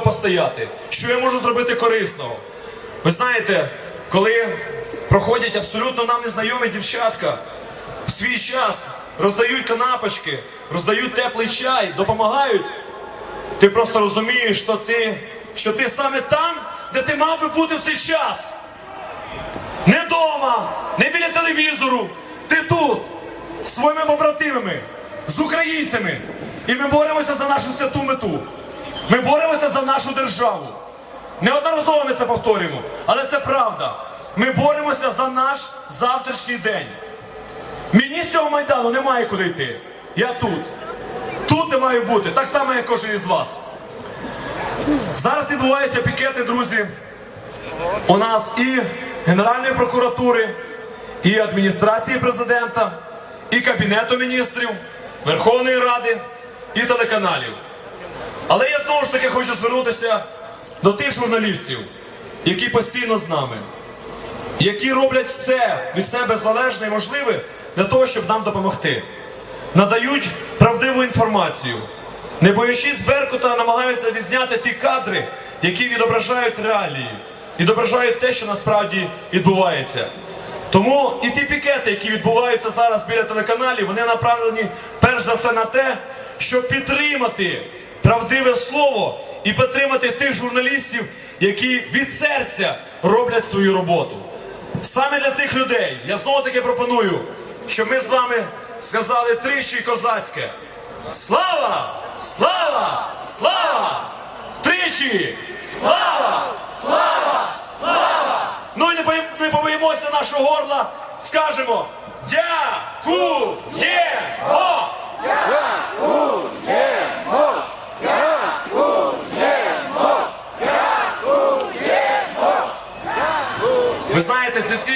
постояти, що я можу зробити корисного. Ви знаєте, коли проходять абсолютно нам незнайомі дівчатка, в свій час роздають канапочки, роздають теплий чай, допомагають, ти просто розумієш, що ти, що ти саме там, де ти мав би бути в цей час. Не вдома, не біля телевізору. Ти тут з своїми побратимами, з українцями. І ми боремося за нашу святу мету. Ми боремося за нашу державу. Неодноразово ми це повторюємо, але це правда. Ми боремося за наш завтрашній день. Мені з цього майдану немає куди йти. Я тут. Тут де маю бути, так само, як кожен із вас. Зараз відбуваються пікети, друзі. У нас і Генеральної прокуратури, і адміністрації президента, і Кабінету міністрів, Верховної Ради, і телеканалів. Але я таки хочу звернутися до тих журналістів, які постійно з нами, які роблять все від себе залежне і можливе для того, щоб нам допомогти. Надають правдиву інформацію, не боячись Беркута, намагаються відзняти ті кадри, які відображають реалії, відображають те, що насправді відбувається. Тому і ті пікети, які відбуваються зараз біля телеканалів, вони направлені перш за все на те, щоб підтримати правдиве слово і підтримати тих журналістів, які від серця роблять свою роботу. Саме для цих людей я знову таки пропоную, щоб ми з вами сказали тричі козацьке. Слава! Слава! Слава! Тричі! Слава! Слава! Слава! Ну і не, побоїмося нашого горла, скажемо Дякуємо! Ви знаєте, це ці.